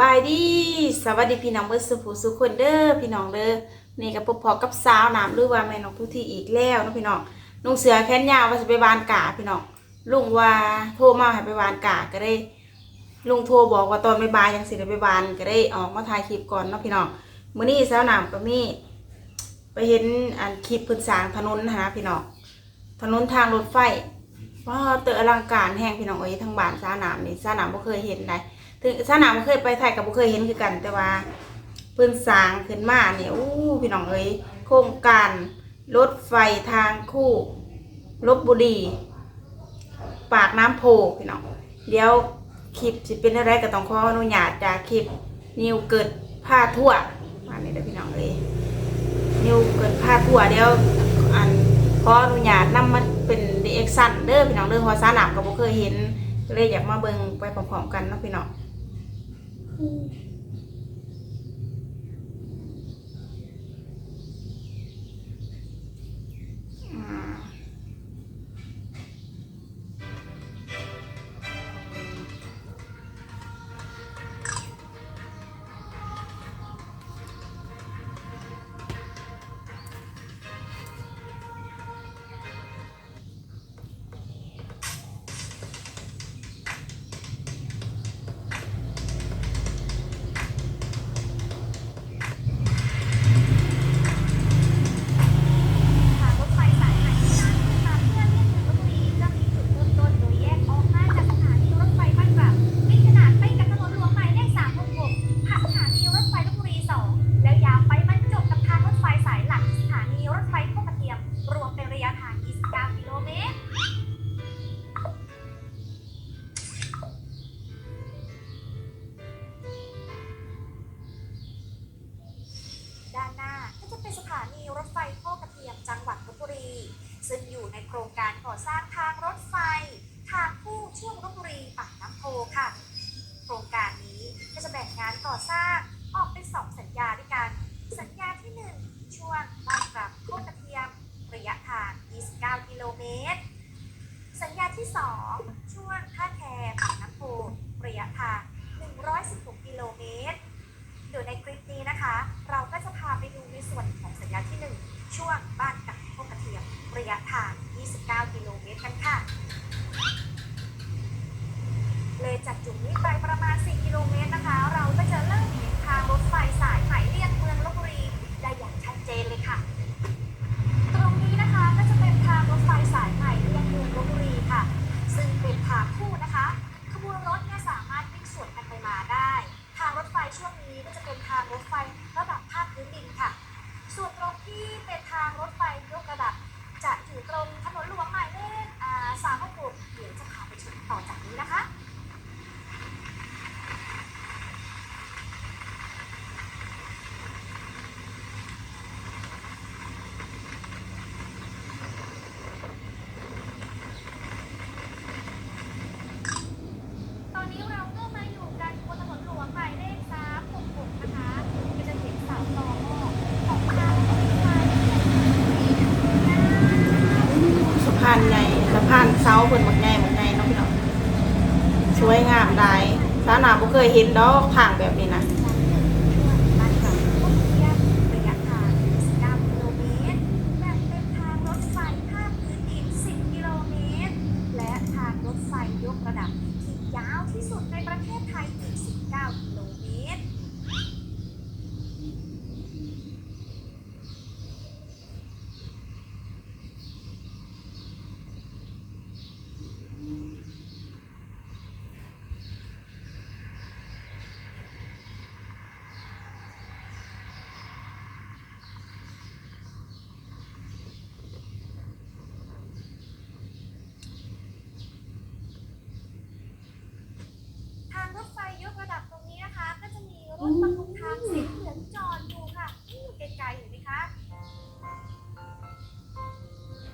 บายดีสวัสดีพี่น้องเบิร์สุภูสุคนเด้อพี่น้องเด้อนี่กับพบพอกับสาวน้ำหรือว่าแม่น้องทุกที่อีกแล้วนะพี่น้องลุงเสือแค้นยาวว่าจะไปวานกาพี่น้องลุงว่าโทรมาให้ไปวานกาก็ได้ลุงโทรบอกว่าตอนบ่ายยังสิได้ไปวานก็ได้ออกมาถ่ายคลิปก่อนเนาะพี่น้องมื้อนี้สาวน้ำก็มีไปเห็นอันคลิปพื้นสางถนนนะพี่น้องถนนทางรถไฟว้าเตออลังการแห้งพี่น้องเอ้ยทางบ้านสาวน้ำนี่สาวน้ำบ่เคยเห็นได้ ถึงสนามเคยไปไทยกับบ่เคยเห็นคือกันแต่ว่าเพิ่นสร้างขึ้นมาเนี่ยอู้พี่น้องเอ้ยโครงการรถไฟทางคู่ลบบุรีปากน้ำโพพี่น้องเดี๋ยวคลิปสิเป็นอะไรก็ต้องขออนุญาตจากคลิปนิวเกิดผ้าทั่วมาเนี่ยเด้อพี่น้องเอ้ยนิวเกิดผ้าทั่วเดี๋ยวอันขออนุญาตนำมาเป็นดีเอ็กซันเด้อพี่น้องเด้อเพราะสนามก็บ่เคยเห็นเลยอยากมาเบิ่งไปพร้อมๆกันเนาะพี่น้อง อ่ ซึ่งอยู่ในโครงการก่อสร้างทางรถไฟ ทางคู่ช่วงลบบุรีปากน้ำโพค่ะ โครงการนี้ก็จะแบ่งงานก่อสร้างออกเป็นสองสัญญาด้วยกัน สัญญาที่ 1 ช่วงบ้านกลับโคกกระเทียม ระยะทาง 29 กิโลเมตร สัญญาที่ 2 ช่วงท่าแพปากน้ำโพระยะทาง 116 กิโลเมตร เดี๋ยวในคลิปนี้นะคะ เราก็จะพาไปดูในส่วนของสัญญาที่ 1 ช่วงบ้านกับโคกกระเทียม ระยะทาง 29 กิโลเมตรกันค่ะ เลยจากจุดนี้ไปประมาณ 4 กิโลเมตรนะคะ เราก็จะเริ่มเห็นทางรถไฟสายไหมเลียงเมืองลบบุรีได้อย่างชัดเจนเลยค่ะ ตรงนี้นะคะก็จะเป็นทางรถไฟสายไหมเลียงเมืองลบบุรีค่ะ ซึ่งเป็นทางคู่นะคะ ขบวนรถเนี่ยสามารถวิ่งสวนกันไปมาได้ ทางรถไฟช่วงนี้ก็จะเป็นทางรถไฟระดับภาคพื้นดินค่ะ ส่วนตรงที่เป็นทางรถไฟยกระดับ จะอยู่ตรงถนนหลวงหมายเลขอ่าสามหกหกเดี๋ยวจะพาไปชมต่อจากนี้นะคะ ตอนนี้เราก็มาอยู่กันบนถนนหลวงหมายเลข366นะคะก็จะเห็นเสาต่อหม้อของทางรถไฟ สะพานใหญ่สะพานเสาเพิ่นบักใหญ่บักใหญ่เนาะพี่น้องสวยงามหลายสาวหนาบ่เค ยเห็นดอกทา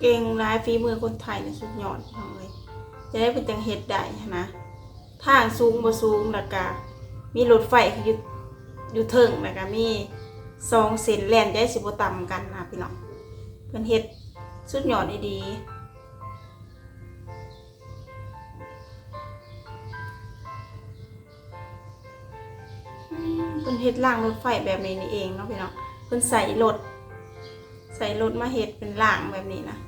เก่งลายฝีมือคนไทยในสุดยอดเลยจะได้เป็นจังเฮ็ดได้นะทางสูงบ่สูงแล้วก็มีรถไฟอยู่อยู่เทิงแล้วก็มีสองเส้นแล่นย้ายสิบ่ต่ำกันนะพี่น้องเพิ่นเฮ็ดสุดยอดดีเพิ่นเฮ็ดล่างรถไฟแบบนี้นี่เองเนาะพี่น้องเพิ่นใส่รถใส่รถมาเฮ็ดเป็นล่างแบบนี้นะ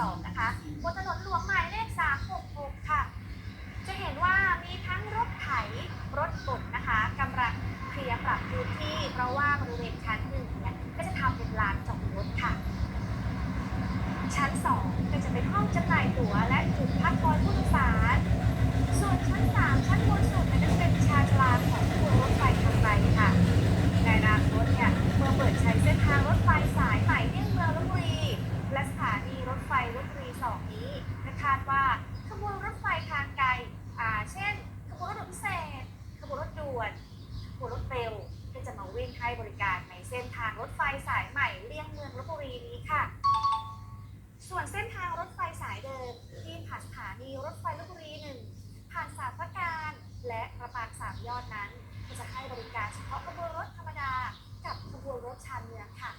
ตอบนะคะบนถนนหลวงางสามยอดนั้นจะให้บริการเฉพาะขบวนรถธรรมดา กับขบวนรถชานเมืองค่ะ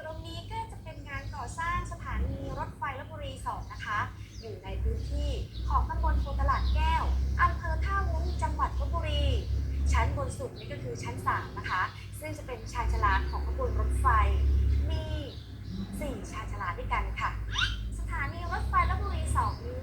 ตรงนี้ก็จะเป็นงานก่อสร้างสถานีรถไฟลบบุรี 2 นะคะ อยู่ในพื้นที่ของตำบลโพตลาดแก้ว อำเภอท่าวุ้ง จังหวัดลบบุรี ชั้นบนสุดนี่ก็คือชั้น 3 นะคะ ซึ่งจะเป็นชายชาลาของขบวนรถไฟ 4 ชาญชาลาด้วยกันค่ะ สถานีรถไฟลพบุรี2นี้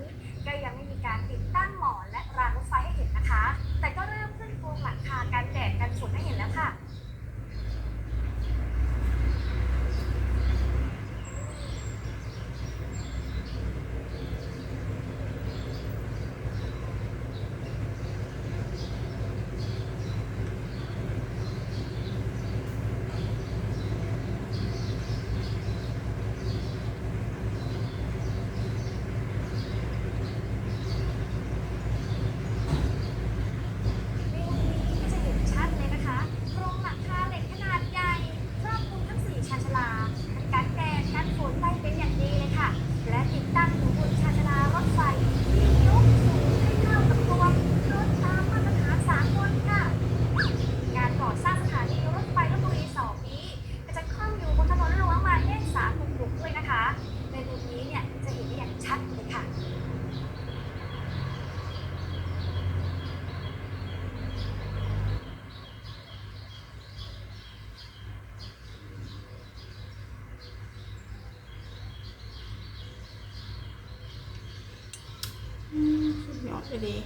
这里。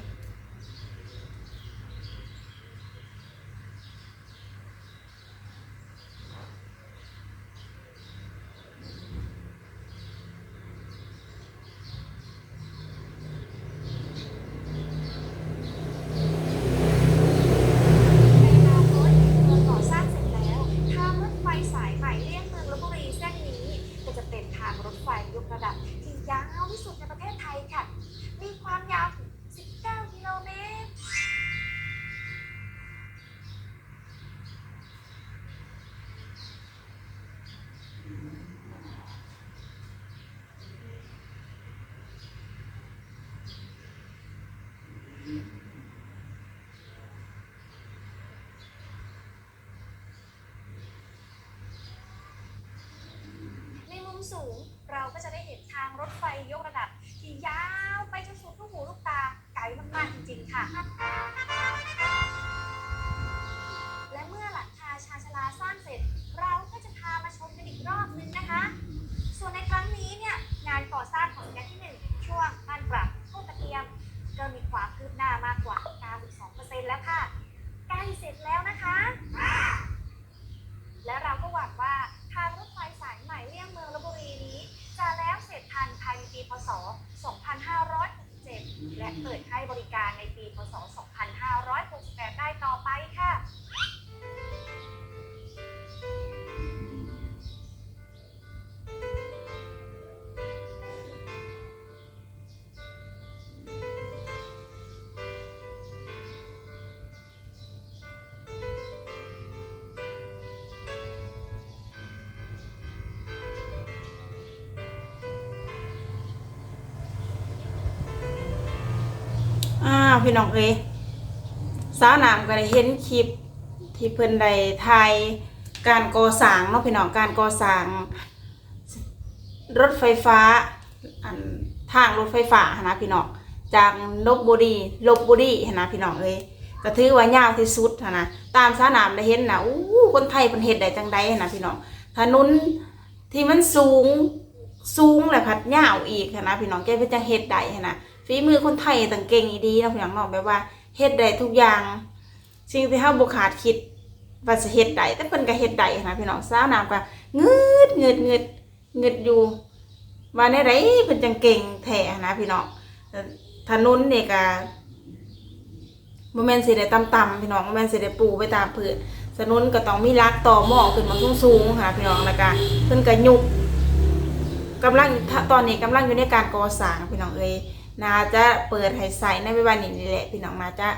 ูง เราก็จะได้เห็นทางรถไฟยกระดับ ที่ยาวไปจนสุดลูกหูลูกตาไกลมากๆจริงๆค่ะาวพี่น้องเอ้ยสาวนามก็ได้เห็นคลิปที่เพิ่นได้ถ่ายการก่อสร้างเนาะพี่น้องการก่อสร้างรถไฟฟ้าอันทางรถไฟฟ้าหนะพี่น้องจากลบบุรีลบบุรีหนะพี่น้องเอ้ยก็ถือว่ายาวที่สุดนะตามสาวนามได้เห็นนะอู้คนไทยเพิ่นเฮ็ดได้จังใดนะพี่น้องถนนที่มันสูงสูงและพัดยาวอีกนะพี่น้องแกเพิ่นจังเฮ็ดได้หั้นนะ ฝีมือคนไทยต่างเก่งอีดีเนาะพี่น้องเนาะแบบว่าเฮ็ดได้ทุกอย่าง สิ่งที่เฮาบ่คาดคิดว่าจะเฮ็ดได้แต่เพิ่นก็เฮ็ดได้นะพี่น้องสาวนามก็งึดงึดงึดงึดอยู่ว่าในไรเพิ่นจังเก่งแท้นะพี่น้องถนนนี่ก็บ่แม่นสิได้ต่ำๆพี่น้องบ่แม่นสิได้ปูไปตามพื้นถนนก็ต้องมีรักต่อหม้อขึ้นมาสูงๆค่ะพี่น้องแล้วก็เพิ่นก็ยุกกำลังตอนนี้กำลังอยู่ในการก่อสร้างพี่น้องเอ้ย นาจะเปิดให้ใส่ในวันนี้นี่แหละพี่น้องนาจะ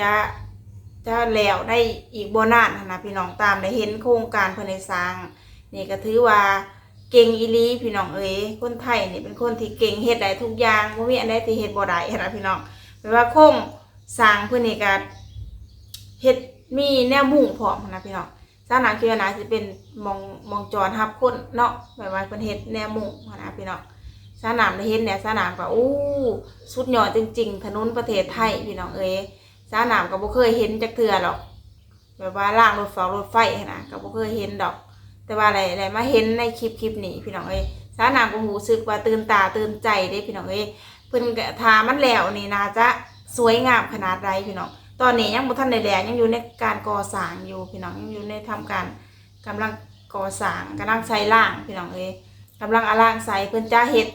จะจะแล้วได้อีกโบนานหั้นนะพี่น้องตามได้เห็นโครงการเพิ่นสร้างนี่ก็ถือว่าเก่งอีลีพี่น้องเอ้ยคนไทยนี่เป็นคนที่เก่งเฮ็ดได้ทุกอย่างบ่มีอันใดที่เฮ็ดบ่ได้นะพี่น้องแปลว่าโครงสร้างเพิ่นนี่ก็เฮ็ดมีแนวมุ่งพร้อมนะพี่น้องสร้างหนังคือนาสิเป็นมองมองจรรับคนเนาะแปลว่าเพิ่นเฮ็ดแนวมุ่งนะพี่น้อง สนามได้เห็นเนี่ยสนามก็อู้สุดยอดจริง ๆ ถนนประเทศไทยพี่น้องเอ้ยสนามก็บ่เคยเห็นจักเทื่อหรอกแบบว่าล่างรถไฟรถไฟนะก็บ่เคยเห็นดอก แต่ว่าอะไรอะไรมาเห็นในคลิปคลิปนี้พี่น้องเอ้ยสนามก็หูสึกว่าตื่นตาตื่นใจเด้พี่น้องเอ้ยเพิ่นกทามันแล้วนี่น่าจะสวยงามขนาดใดพี่น้องตอนนี้ยังบ่ทันได้แล้วยังอยู่ในการก่อสร้างอยู่พี่น้องยังอยู่ในทำการกำลังก่อสร้างกำลังใส่ล่างพี่น้องเอ้ยกำลังอล่างใส่เพิ่นจะเฮ็ด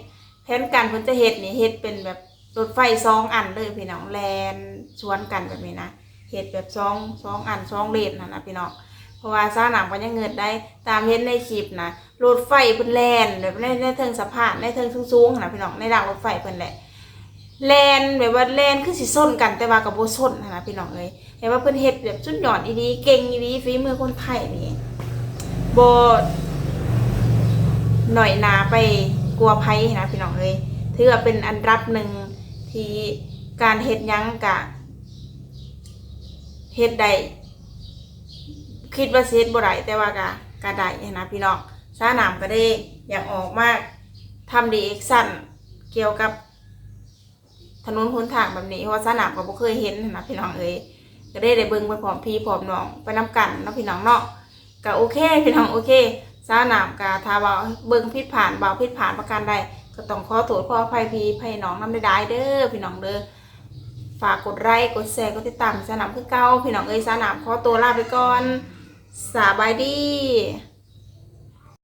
แผนการเพิ่นจะเฮ็ดนี่เฮ็ดเป็นแบบรถไฟสองอันเลยพี่น้องแลนชวนกันแบบนี้นะเฮ็ดแบบสองสองอันสองเลนนั่นะพี่น้องเพราะว่าซ่าหนังก็ยังเงินได้ตามเห็นในคลิปนะรถไฟเพิ่นแลนแบบในในเทิงสะพานในเทิงสูงๆนะพี่น้องในรางรถไฟเพิ่นแหละแลนแบบว่าแลนคือสิส้นกันแต่ว่ากับโบส้นนะพี่น้องเลยเห็นว่าเพิ่นเฮ็ดแบบสุดยอดอีดีเก่งอีดีฝีมือคนไทยนี่โบหน่อยหนาไป กลัวภัยนะพี่น้องเลยถือว่าเป็นอันดับหนึ่งที่การเฮ็ดยังกะเฮ็ดได้คิดว่าเซตบ่ได้แต่ว่ากะกะได้นะพี่น้องสาหนามก็ได้อยากออกมากทำดีเอ็กซันเกี่ยวกับถนนหนทางแบบนี้เพราะสานามก็บ่เคยเห็นนะพี่น้องเอ้ยก็ได้ได้เบิ่งไปพร้อมพี่พร้อมน้องไปนํกันนะพี่น้องเนาะก็โอเคพี่น้องโอเค สาหนามกาทาเบาเบิ่งพิษผ่านเบาพิษผ่านประการใดก็ต้องขอโทษขออภัยพี่พี่น้องน้ำได้เด้อพี่น้องเด้อฝากกดไลค์กดแชร์กดติดตามสนามคือเก้าพี่น้องเอ้ยสนามขอตัวลาไปก่อนสบายดี